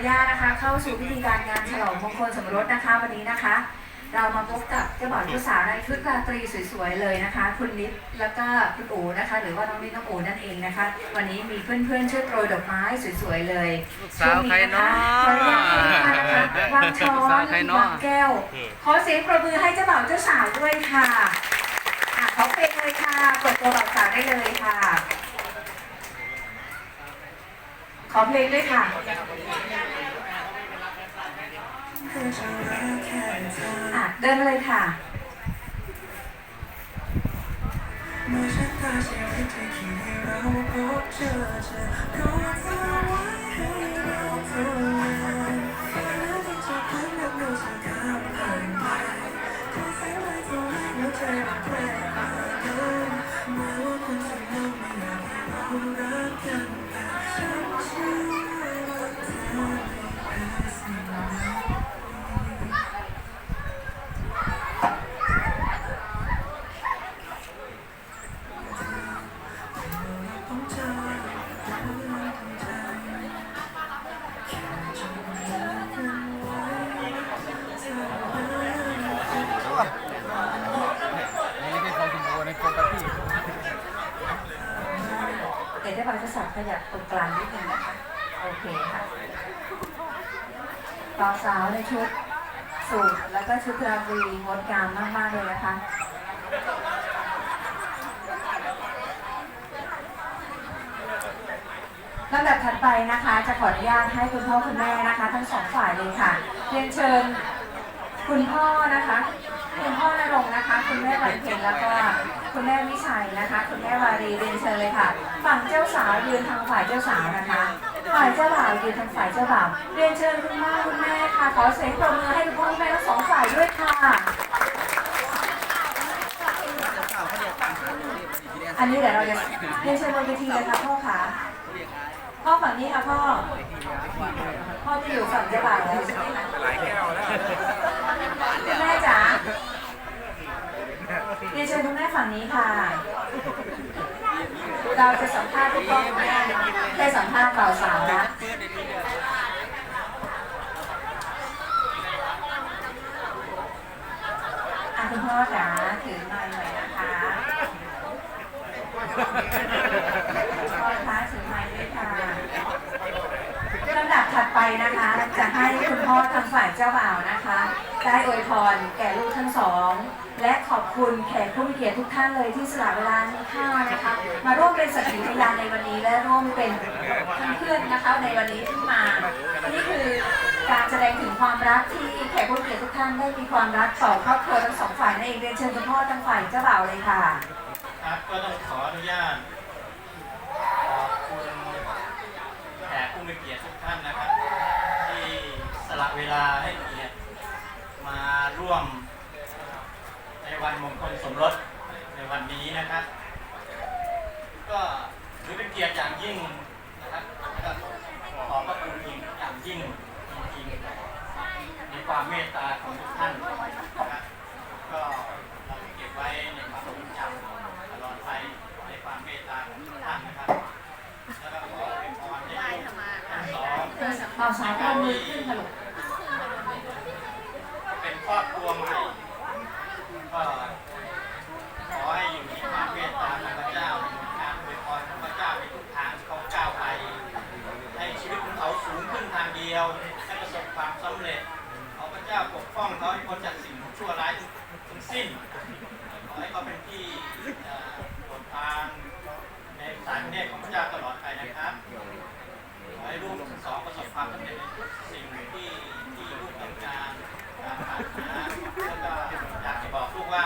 นุญาตนะคะ เข้าสู่พิธีการงานฉลองมงคลสมรสนะคะวันนี้นะคะ เรามาพบกับเจ้าบ่าวเจ้าสาวในชุดราตรีสวยๆเลยนะคะ คุณนิดแล้วก็คุณอูนะคะ หรือว่าน้องนิดน้องอูนั่นเองนะคะ วันนี้มีเพื่อนๆช่วยโปรยดอกไม้สวยๆเลยลูกสาวใครเนาะขออนุญาตให้ทุกท่านนะคะวางช้อลูกสาวนใครเนาะวางแก้ว ขอเสียงประมือให้เจ้าบ่าวเจ้าสาวด้วยค่ะอะขอเพลงเลยค่ะกดตัวบ่าวสาวได้เลยค่ะขอเพลงด้วยค่ะ อะเดินมาเลยค่ะ เมื่อฉันตาเสียที่เธอคิดให้เราพบเจอเธอ นไว้เท่านั้นนี่เป็นของคุณโบในโฟกัสที่เดี๋ยวได้บางจะสับขยับตรงกลางนิดนึงนะคะ โอเคค่ะ ต่อสาวในชุดสูทแล้วก็ชุดราตรีงดงามมาก ๆ เลยนะคะ ลำดับถัดไปนะคะ จะขออนุญาตให้คุณพ่อคุณแม่นะคะ ทั้งสองฝ่ายเลยค่ะเรียนเชิญคุณพ่อนะคะ คุณพ่อนรงค์นะคะ คุณแม่วันเพ็ญแล้วก็คุณแม่วิชัยนะคะ คุณแม่วารีเรียนเชิญเลยค่ะ ฝั่งเจ้าสาวยืนทางฝ่ายเจ้าสาวนะคะ ฝ่ายเจ้าบ่าวยืนทางฝ่ายเจ้าบ่าวเรียนเชิญคุณพ่อคุณแม่ค่ะ ขอเสียงปรบมือให้คุณพ่อคุณแม่ทั้งสองฝ่ายด้วยค่ะ อันนี้เดี๋ยวเราจะเรียนเชิญบนเวทีเลยค่ะพ่อค่ะ พ่อฝั่งนี้ค่ะพ่อ พ่อจะอยู่ฝั่งเจ้าบ่าวแล้วใช่ไหมคะหลายแก้วแล้วคุณแม่จ๋าเรียนเชิญคุณแม่ฝั่งนี้ค่ะ เราจะสัมภาษณ์ทุกคนแม่ได้สัมภาษณ์เป่าวสาวนะอะคุณพ่อจ๋าถือหน่อยหน่อยนะคะถือไม้ด้วยค่ะลำดับถัดไปนะคะ จะ พ่อทางฝ่ายเจ้าบ่าวนะคะ ได้อวยพรแก่ลูกทั้งสอง และขอบคุณแขกผู้มีเกียรติทุกท่านเลยที่สละเวลามีค่านะคะ มาร่วมเป็นสักขีพยานในวันนี้และร่วมเป็นเพื่อนๆนะคะในวันนี้ที่มา นี่คือการแสดงถึงความรักที่แขกผู้มีเกียรติทุกท่านได้มีความรักต่อครอบครัวทั้งสองฝ่ายนั่นเองเรียนเชิญคุณพ่อทางฝ่ายเจ้าบ่าวเลยค่ะ ครับก็ต้องขออนุญาตขอบคุณแขกผู้มีเกียรติทุกท่านนะครับ ที่สละเวลาให้เกียรติมาร่วม ในวัน มงคลสมรสในวันนี้นะครับ ก็ถือเป็นเกียรติอย่างยิ่งนะครับขอบพระคุณอย่างยิ่งจริงๆในความเมตตาของทุกท่านนะครับก็เราเก็บไว้ในความทรงจำตลอดไปในความเมตตาของทุกท่านนะครับแล้วก็ขอเป็นพรให้ลูกทั้งสองเป่าสาวเอามือขึ้นค่ะลูก เป็นครอบครัวใหม่ก็ขอให้อยู่ในความเมตตาของพระเจ้าในการอวยพรของพระเจ้าในทุกทางที่เขาก้าวไป ให้ชีวิตของเขาสูงขึ้นทางเดียวให้ประสบความสำเร็จ ขอพระเจ้าปกป้องเขาให้พ้นจากสิ่งชั่วร้ายทั้งสิ้น ขอให้เขาเป็นที่เอ่อโปรดทานในสาย เนตของพระเจ้าตลอดไปนะครับขอให้ลูกทั้งสองประสบความสำเร็จในทุกสิ่งที่ที่ลูกต้องการตามปราแล้วก็อยากจะบอกลูกว่า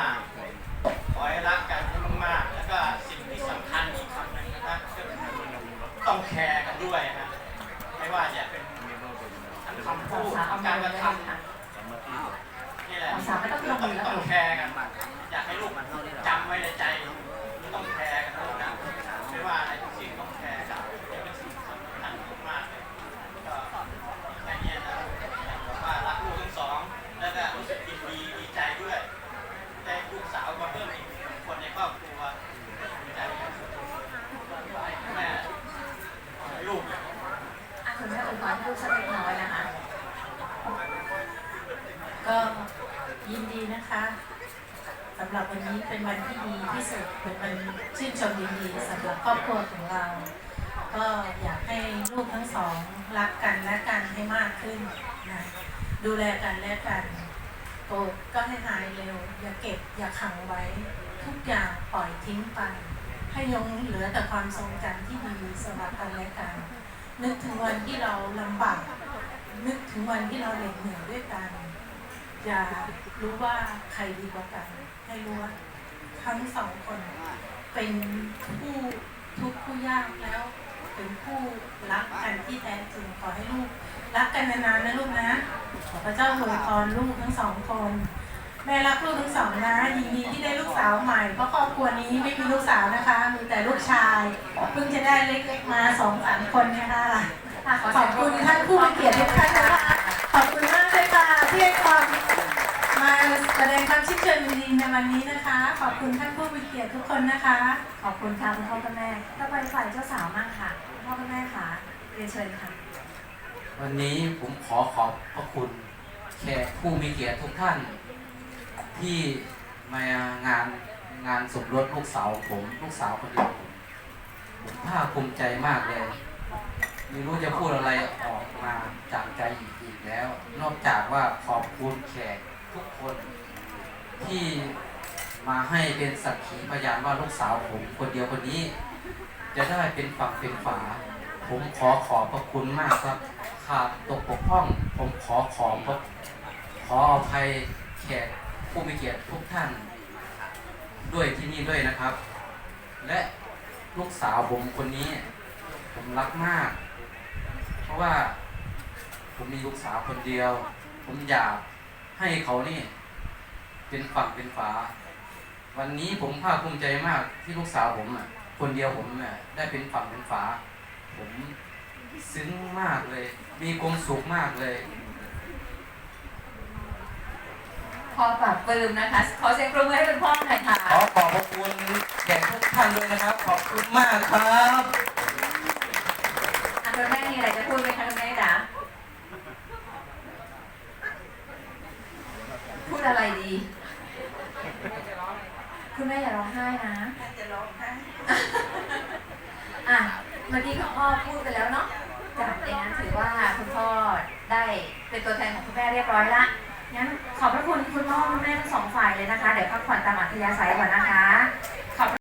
ขอให้รักกันให้มากๆแล้วก็สิ่งที่สำคัญอีกคำหนึ่งนะครับก็คือต้องแคร์กันด้วยนะไม่ว่าจะเป็นทั้งคำพูเป่าดทั้งการกระเลยทำนี่แหละต้องแล้วต้องแคร์กันอยากให้ลูกจำไว้ในใจต้องแคร์กันนะไม่ว่าอะไรทุกสิ่งต้องแคร์กันเป็นสิ่งสำคัญมากๆเลยก็แค่เนี้ยนะอยากบอกว่ารักลูกทั้งสอง แล้วก็รู้สึกยินดีดีใจด้วย ได้ลูกสาวมาเพิ่มอีกหนึ่งคนในครอบครัวดีใจครับแม่ขอให้ลูก อะคุณ คุณแม่อวยพรให้ลูกสักเล็กน้อยนะคะ ก็ยินดีนะคะสำ หรับวันนี้เป็นวันที่ดีที่สุดเป็นวันชื่นชมยินดีสำหรับครอบครัวของเรา ก็อยากให้ลูกทั้งสองรักกันและกันให้มากขึ้นนะดูแลกันและกันโกรธก็ให้หายเร็ว อย่าเก็บอย่าขังไว้ ทุกอย่างปล่อยทิ้งไป ให้ยังเหลือแต่ความทรงจำที่ดีสำหรับกันและกันนึกถึงวันที่เราลำบากนึกถึงวันที่เราเหน็ดเหนื่อยด้วยกัน อย่ารู้ว่าใครดีกว่ากัน ให้รู้ว่าทั้งสองคนเป็นผู้ทุกข์ผู้ยากแล้ว เป็นผู้รักกันที่แท้จริงขอให้ลูก รักกันนานๆนะลูกนะขอพระเจ้าอวยพรลูกทั้งสองคนแม่รักลูกทั้งสองนะยินดีที่ได้ลูกสาวใหม่เพราะครอบครัวนี้ไม่มีลูกสาวนะคะมีแต่ลูกชายเพิ่งจะได้เล็กๆมาสองสามคนนะคะขอบคุณท่านผู้มีเกียรติทุกท่านนะคะ ที่ให้ความมาแสดงความชื่นชมยินดีในวันนี้นะคะ ขอบคุณท่านผู้มีเกียรติทุกคนนะคะ ขอบคุณค่ะคุณพ่อคุณแม่ต่อไปฝ่ายเจ้าสาวมากค่ะคุณพ่อคุณแม่ค่ะเรียนเชิญค่ะ วันนี้ผมขอขอบพระคุณแขกผู้มีเกียรติทุกท่าน ที่มางานงานสมรสลูกสาวผมลูกสาวคนเดียวผมผมภาคภูมิใจมากเลย ไม่รู้จะพูดอะไรออกมาจากใจอีกแล้ว นอกจากว่าขอบคุณแขกทุกคนที่มาให้เป็นสักขีพยานว่าลูกสาวผมคนเดียวคนนี้ จะได้เป็นฝั่งเป็นฝา ผมขอขอบพระคุณมากครับขาดตกบกพร่อง ผมขอขอบพระขออภัยแขกผู้มีเกียรติทุกท่าน ด้วยที่นี่ด้วยนะครับ และลูกสาวผมคนนี้ ผมรักมาก เพราะว่า ผมมีลูกสาวคนเดียว ผมอยากให้เขานี่ เป็นฝั่งเป็นฝา วันนี้ผมภาคภูมิใจมากที่ลูกสาวผมอะ คนเดียวผมอะได้เป็นฝั่งเป็นฝา ผมซึ้งมากเลย มีความสุขมากเลยพ่อปรับปลื้มนะคะ ขอเสียงปรบมือให้คุณพ่อหน่อยค่ะ ขอขอบพระคุณแขกทุกท่านด้วยนะครับ ขอบคุณมากครับอะ คุณแม่มีอะไรจะพูดไหมคะคุณแม่จ๋าพูดอะไรดี คุณแม่อย่าร้องไห้นะ จะร้องไห้อะเมื่อกี้คุณพ่อพูดไปแล้วเนาะจากอย่างนั้นถือว่าคุณพ่อได้เป็นตัวแทนของคุณแม่เรียบร้อยละ งั้นขอบพระคุณคุณพ่อคุณแม่ทั้งสองฝ่ายเลยนะคะ เดี๋ยวพักผ่อนตามอัธยาศัยก่อนนะคะ